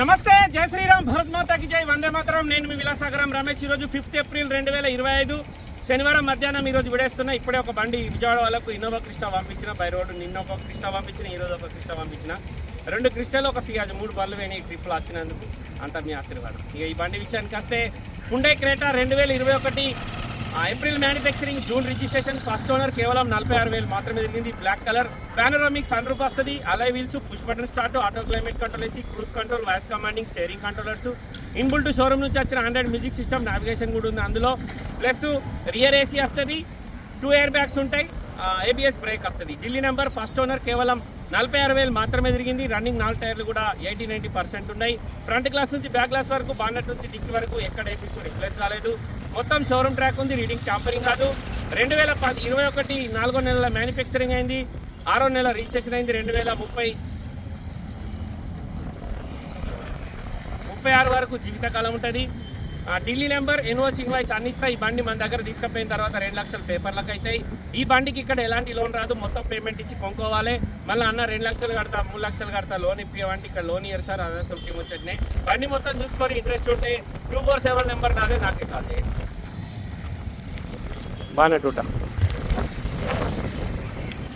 నమస్తే జై శ్రీరామ్ భరత్ మాతాకి జై వందే మాతరం. నేను మీ విలాసాగరం రమేష్. ఈరోజు ఫిఫ్త్ ఏప్రిల్ రెండు వేల ఇరవై ఐదు శనివారం మధ్యాహ్నం ఈరోజు విడేస్తున్నా. ఇప్పుడే ఒక బండి విజయవాడ వాళ్ళకు ఇన్నోవా క్రిస్టా పంపించిన బై రోడ్డు నిన్న ఒక క్రిస్టా పంపించిన ఈరోజు ఒక క్రిస్టా పంపించిన. రెండు క్రిస్టాలు ఒక సియాజ్ మూడు బళ్ళు పోయినాయి ట్రిప్లు వచ్చినందుకు అంత మీ ఆశీర్వాదం. ఇక ఈ బండి విషయానికి వస్తే హుండై క్రేటా రెండు వేల ఇరవై ఒకటి April manufacturing June registration first owner కేవలం నలభై ఆరు వేలు మాత్రమే జరిగింది black colour. Panoramic sun roof వస్తుంది. Alloy wheels push button start auto climate control AC cruise control voice commanding steering controllers. Inbuilt showroom నుంచి వచ్చిన ఆండ్రాయిడ్ మ్యూజిక్ సిస్టమ్ నావిగేషన్ కూడా ఉంది అందులో. ప్లస్ రియర్ ఏసీ వస్తుంది. టూ ఎయిర్ బ్యాగ్స్ ఉంటాయి. ABS brake వస్తుంది. Delhi number first owner కేవలం నలభై ఆరు వేలు మాత్రమే తిరిగింది. రన్నింగ్ నాలుగు టైర్లు కూడా ఎయిటీ నైంటీ పర్సెంట్ ఉన్నాయి. ఫ్రంట్ గ్లాస్ నుంచి బ్యాక్ గ్లాస్ వరకు బాన్నట్ నుంచి డిక్కి వరకు ఎక్కడ ఏపీస్ రిప్లేస్ కాలేదు. మొత్తం షోరూమ్ ట్రాక్ ఉంది రీడింగ్ టాంపరింగ్ కాదు. రెండు వేల పది ఇరవై ఒకటి నాలుగో నెలల మ్యానుఫ్యాక్చరింగ్ అయింది. ఆరో నెల రిజిస్ట్రేషన్ అయింది రెండు వేల ముప్పై ముప్పై ఆరు వరకు జీవితకాలం ఉంటుంది. ఢిల్లీ నెంబర్ ఎన్ఓస్ ఇన్వాయిస్ అందిస్తాయి ఈ బండి మన దగ్గర తీసుకుపోయిన తర్వాత రెండు లక్షల పేపర్లకు అవుతాయి ఈ బండికి ఇక్కడ ఎలాంటి లోన్ రాదు మొత్తం పేమెంట్ ఇచ్చి కొనుక్కోవాలి. మళ్ళీ అన్న రెండు లక్షలు కడతా మూడు లక్షలు కడతా లోన్ ఇప్పివ్వండి ఇక్కడ లోన్ ఇయ్యారు సార్ అదే తృప్తి ముచ్చట్నే. బండి మొత్తం చూసుకొని ఇంట్రెస్ట్ ఉంటే టూ ఫోర్ సెవెన్ నెంబర్ నాదే నాకే కాల్ చేయండి బాగానే టూట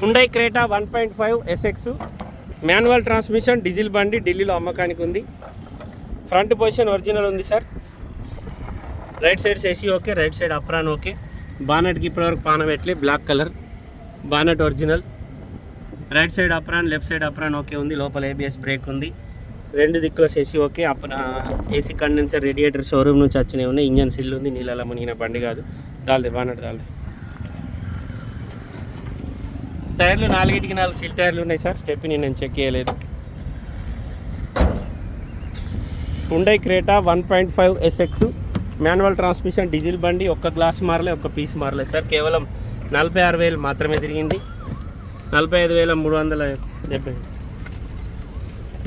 Hyundai Creta one point five SX manual transmission diesel బండి ఢిల్లీలో అమ్మకానికి ఉంది. ఫ్రంట్ పొజిషన్ ఒరిజినల్ ఉంది sir. Right side AC okay right side apron okay. బానెట్కి ఇప్పటివరకు పాన ఎట్లే? Black colour. Bonnet original. Right side apron left side apron okay ఉంది. లోపల ABS brake ఉంది. రెండు దిక్కుల ఏసీ ఓకే అప్రా ఏసీ కండెన్సర్ రేడియేటర్ షోరూమ్ నుంచి వచ్చినవి ఉన్నాయి. ఇంజన్ సిల్ ఉంది. నీళ్ళలో మునిగిన బండి కాదు. దాల్దే బానెట్ దాల్దే. టైర్లు నాలుగిటికి నాలుగు సీల్ టైర్లు ఉన్నాయి సార్. స్టెప్ని నేను చెక్ చేయలేదు. Hyundai Creta one point five SX manual transmission diesel బండి ఒక్క గ్లాస్ మారలే ఒక్క పీస్ మారలే. సార్ కేవలం నలభై ఆరు వేలు మాత్రమే తిరిగింది. నలభై ఐదు వేల మూడు వందల డెబ్బై.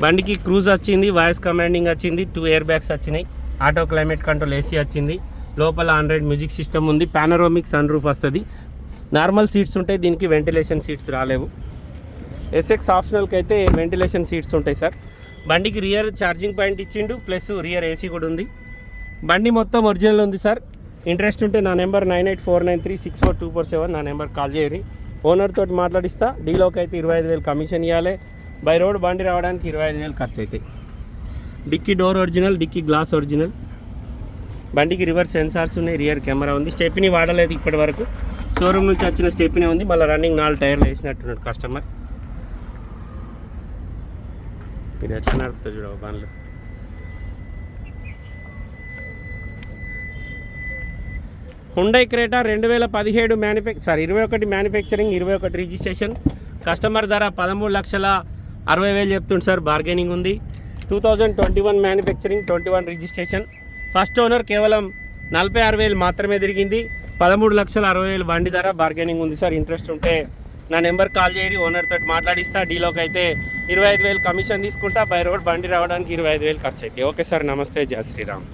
బండికి క్రూజ్ వచ్చింది వాయిస్ కమాండింగ్ వచ్చింది టూ ఎయిర్ బ్యాగ్స్ వచ్చినాయి. ఆటో క్లైమేట్ కంట్రోల్ ఏసీ వచ్చింది. లోపల ఆండ్రాయిడ్ మ్యూజిక్ సిస్టమ్ ఉంది పానరోమిక్ సన్ రూఫ్ వస్తుంది. నార్మల్ సీట్స్ ఉంటాయి దీనికి వెంటిలేషన్ సీట్స్ రాలేవు. ఎస్ఎక్స్ ఆప్షనల్కి అయితే వెంటిలేషన్ సీట్స్ ఉంటాయి సార్. బండికి రియర్ ఛార్జింగ్ పాయింట్ ఇచ్చిండు ప్లస్ రియర్ ఏసీ కూడా ఉంది. బండి మొత్తం ఒరిజినల్ ఉంది సార్. ఇంట్రెస్ట్ ఉంటే నా number nine eight four nine three six four two four seven నా నెంబర్ కాల్ చేయరు ఓనర్ తోటి మాట్లాడిస్తా డీలోకి అయితే ఇరవై ఐదు వేలు కమిషన్ ఇవ్వాలి బై రోడ్ బండి రావడానికి ఇరవై ఐదు వేలు ఖర్చు అవుతాయి dickey door original dickey glass original. బండికి రివర్స్ సెన్సార్స్ ఉన్నాయి రియర్ కెమెరా ఉంది. స్టెప్ని వాడలేదు ఇప్పటి వరకు. షోరూమ్ నుంచి వచ్చిన స్టెప్ని ఉంది మళ్ళీ రన్నింగ్ నాలుగు టైర్లు వేసినట్టున్నాడు కస్టమర్ ఇది ఎట్లా నడుపుతుంది చూడ బండ్లు. హుండై క్రేటా రెండు వేల పదిహేడు మ్యానుఫ్యాక్ సారీ ఇరవై ఒకటి మ్యానుఫ్యాక్చరింగ్ ఇరవై ఒకటి రిజిస్ట్రేషన్ కస్టమర్ ధర పదమూడు లక్షల అరవై వేలు చెప్తుంది సార్ బార్గెనింగ్ ఉంది. Two thousand twenty one manufacturing twenty one registration first owner కేవలం నలభై ఆరు వేలు మాత్రమే తిరిగింది. పదమూడు లక్షల అరవై వేలు బండి ధర బార్గెనింగ్ ఉంది సార్. ఇంట్రెస్ట్ ఉంటే నా నెంబర్ కాల్ చేయరి ఓనర్ తోటి మాట్లాడిస్తా. డీలోకి అయితే ఇరవై ఐదు వేలు కమిషన్ తీసుకుంటా. బై రోడ్ బండి రావడానికి ఇరవై ఐదు వేలు ఖర్చు అయితే ఓకే సార్ నమస్తే. జయ శ్రీరామ్.